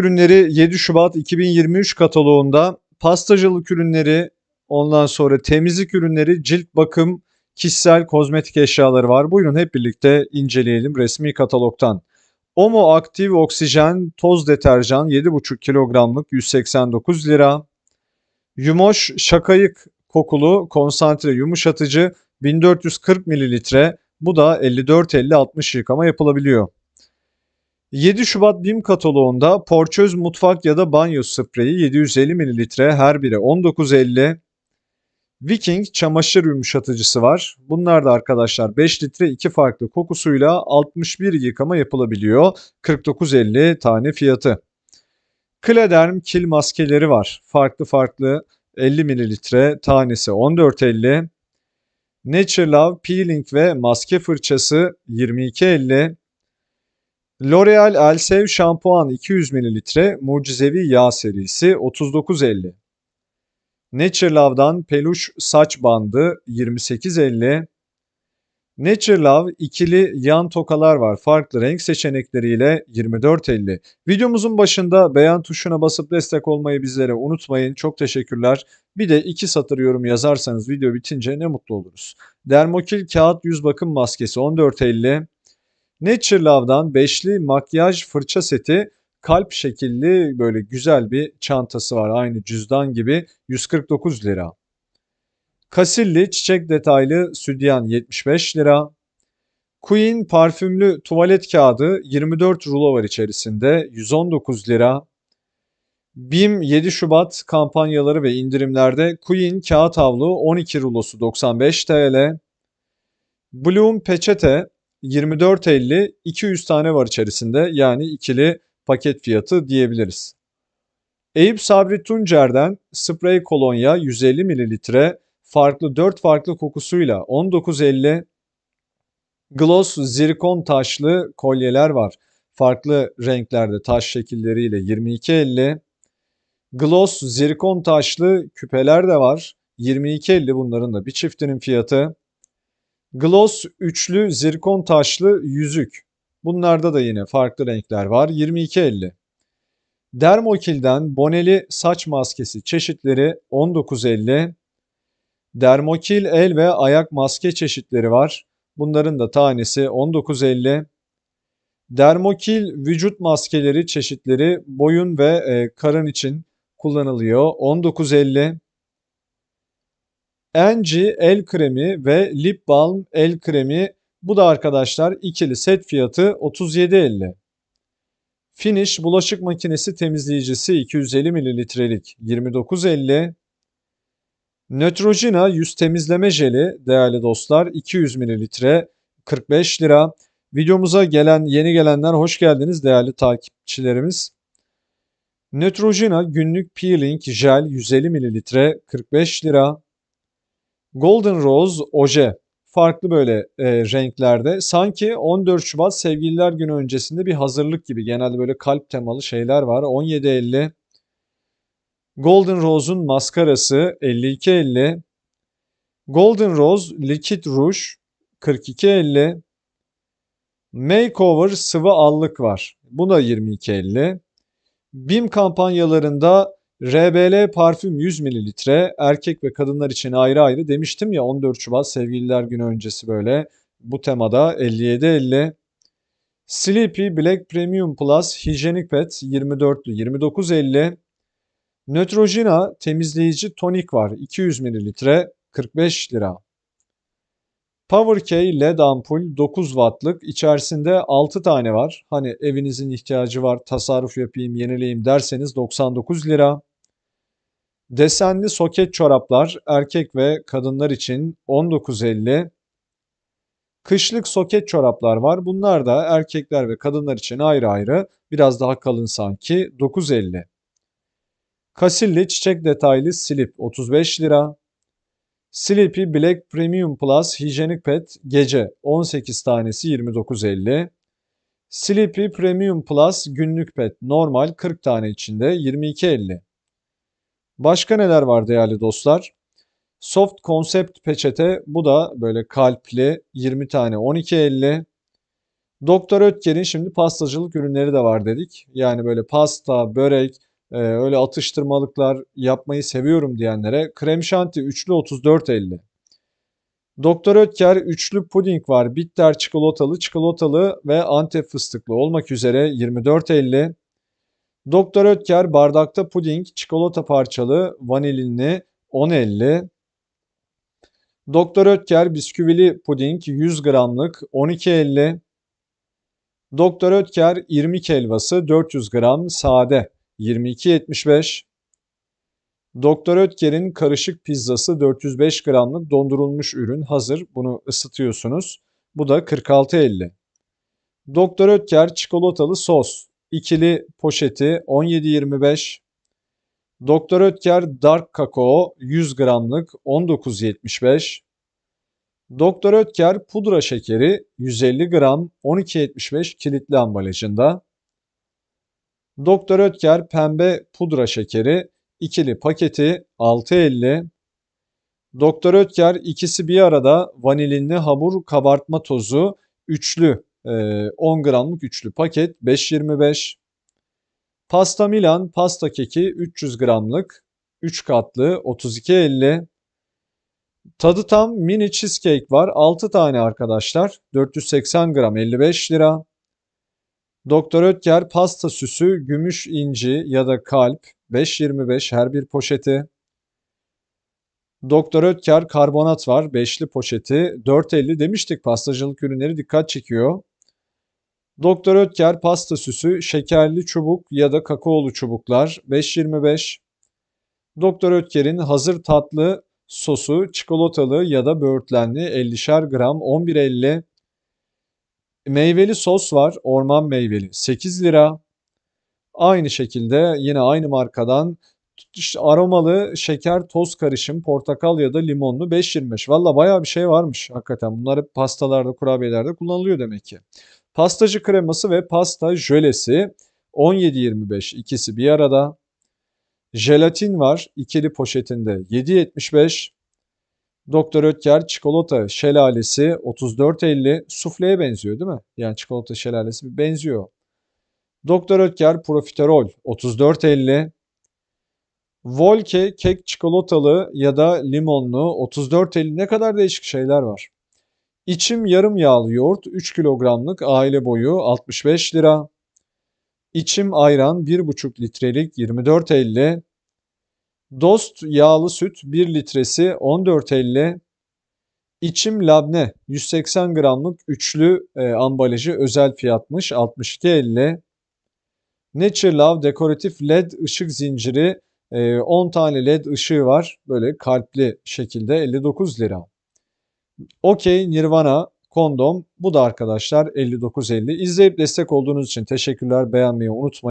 ürünleri 7 Şubat 2023 kataloğunda pastacılık ürünleri, ondan sonra temizlik ürünleri, cilt bakım, kişisel kozmetik eşyaları var. Buyurun hep birlikte inceleyelim resmi katalogtan. Omo Aktif Oksijen Toz Deterjan 7,5 kilogramlık 189 lira. Yumoş Şakayık kokulu konsantre yumuşatıcı 1440 mililitre. Bu da 54-50-60 yıkama yapılabiliyor. 7 Şubat BİM kataloğunda Porçöz mutfak ya da banyo spreyi 750 mililitre her biri 19.50. Viking çamaşır yumuşatıcısı var. Bunlar da arkadaşlar 5 litre 2 farklı kokusuyla 61 yıkama yapılabiliyor. 49.50 tane fiyatı. Klederm kil maskeleri var. Farklı farklı 50 mililitre tanesi 14.50. Naturelove peeling ve maske fırçası 22.50. L'Oreal Elsev şampuan 200 mililitre mucizevi yağ serisi 39.50. Naturelove'dan peluş saç bandı 28.50. Naturelove ikili yan tokalar var. Farklı renk seçenekleriyle 24.50. Videomuzun başında beğen tuşuna basıp destek olmayı bizlere unutmayın. Çok teşekkürler. Bir de iki satır yorum yazarsanız video bitince ne mutlu oluruz. Dermokil kağıt yüz bakım maskesi 14.50. Naturelove'dan beşli makyaj fırça seti kalp şekilli böyle güzel bir çantası var. Aynı cüzdan gibi 149 lira. Kasilli çiçek detaylı südyen 75 lira. Queen parfümlü tuvalet kağıdı 24 rulo var içerisinde 119 lira. BİM 7 Şubat kampanyaları ve indirimlerde Queen kağıt havlu 12 rulosu 95 TL. Bloom peçete 24.50 200 tane var içerisinde yani ikili paket fiyatı diyebiliriz. Eyüp Sabri Tuncer'den sprey kolonya 150 mililitre farklı 4 farklı kokusuyla 19.50 Gloss zirkon taşlı kolyeler var. Farklı renklerde taş şekilleriyle 22.50 Gloss zirkon taşlı küpeler de var. 22.50 bunların da bir çiftinin fiyatı. Gloss üçlü zirkon taşlı yüzük. Bunlarda da yine farklı renkler var. 22.50. Dermokil'den boneli saç maskesi çeşitleri 19.50. Dermokil el ve ayak maske çeşitleri var. Bunların da tanesi 19.50. Dermokil vücut maskeleri çeşitleri boyun ve e, karın için kullanılıyor. 19.50. Enci el kremi ve lip balm el kremi bu da arkadaşlar ikili set fiyatı 37.50. Finish bulaşık makinesi temizleyicisi 250 mililitrelik 29.50. Neutrogena yüz temizleme jeli değerli dostlar 200 mililitre 45 lira. Videomuza gelen yeni gelenler hoş geldiniz değerli takipçilerimiz. Neutrogena günlük peeling jel 150 mililitre 45 lira. Golden Rose oje farklı böyle e, renklerde. Sanki 14 Şubat Sevgililer Günü öncesinde bir hazırlık gibi. Genelde böyle kalp temalı şeyler var. 17.50 Golden Rose'un maskarası 52.50 Golden Rose Liquid Rouge 42.50 Makeover sıvı allık var. Bu da 22.50 BİM kampanyalarında RBL parfüm 100 mililitre erkek ve kadınlar için ayrı ayrı demiştim ya 14 Şubat sevgililer günü öncesi böyle bu temada 57.50 Sleepy Black Premium Plus hijyenik pet 24'lü 29.50 Neutrogena temizleyici tonik var 200 mililitre 45 lira. PowerK LED ampul 9 wattlık içerisinde 6 tane var. Hani evinizin ihtiyacı var tasarruf yapayım yenileyim derseniz 99 lira. Desenli soket çoraplar erkek ve kadınlar için 19.50. Kışlık soket çoraplar var. Bunlar da erkekler ve kadınlar için ayrı ayrı biraz daha kalın sanki 9.50. Kasilli çiçek detaylı slip 35 lira. Sleepy Black Premium Plus hijyenik pet gece 18 tanesi 29.50. Sleepy Premium Plus günlük pet normal 40 tane içinde 22.50. Başka neler var değerli dostlar? Soft Concept peçete bu da böyle kalpli 20 tane 12.50. Doktor Ötker'in şimdi pastacılık ürünleri de var dedik. Yani böyle pasta, börek, e, öyle atıştırmalıklar yapmayı seviyorum diyenlere krem şanti üçlü 34.50. Doktor Ötker üçlü puding var. Bitter çikolatalı, çikolatalı ve antep fıstıklı olmak üzere 24.50. Doktor Ötker bardakta puding, çikolata parçalı, vanilinli 10.50. Doktor Ötker bisküvili puding 100 gramlık 12.50. Doktor Ötker irmik helvası 400 gram sade 22.75. Doktor Ötker'in karışık pizzası 405 gramlık dondurulmuş ürün hazır. Bunu ısıtıyorsunuz. Bu da 46.50. Doktor Ötker çikolatalı sos ikili poşeti 17.25. Doktor Ötker Dark Kakao 100 gramlık 19.75. Doktor Ötker pudra şekeri 150 gram 12.75 kilitli ambalajında. Doktor Ötker pembe pudra şekeri ikili paketi 6.50. Doktor Ötker ikisi bir arada vanilinli hamur kabartma tozu üçlü 10 gramlık üçlü paket 5.25. Pasta Milan pasta keki 300 gramlık 3 katlı 32.50. Tadı tam mini cheesecake var. 6 tane arkadaşlar. 480 gram 55 lira. Doktor Ötker pasta süsü gümüş inci ya da kalp 5.25 her bir poşeti. Doktor Ötker karbonat var 5'li poşeti 4.50 demiştik pastacılık ürünleri dikkat çekiyor. Doktor Ötker pasta süsü şekerli çubuk ya da kakaolu çubuklar 5.25. Doktor Ötker'in hazır tatlı sosu çikolatalı ya da böğürtlenli 50'şer gram 11.50. Meyveli sos var orman meyveli 8 lira. Aynı şekilde yine aynı markadan aromalı şeker toz karışım portakal ya da limonlu 5.25. Valla bayağı bir şey varmış hakikaten. Bunlar hep pastalarda kurabiyelerde kullanılıyor demek ki. Pastacı kreması ve pasta jölesi 17.25 ikisi bir arada. Jelatin var ikili poşetinde 7.75. Doktor Ötker çikolata şelalesi 34.50. Sufleye benziyor değil mi? Yani çikolata şelalesi benziyor. Doktor Ötker profiterol 34.50. Volke kek çikolatalı ya da limonlu 34.50 ne kadar değişik şeyler var. İçim yarım yağlı yoğurt 3 kilogramlık aile boyu 65 lira. İçim ayran 1,5 litrelik 24.50. Dost yağlı süt 1 litresi 14.50. İçim labne 180 gramlık üçlü e, ambalajı özel fiyatmış 62.50. Nature Love dekoratif led ışık zinciri e, 10 tane led ışığı var böyle kalpli şekilde 59 lira. Okey Nirvana kondom bu da arkadaşlar 59.50. İzleyip destek olduğunuz için teşekkürler beğenmeyi unutmayın.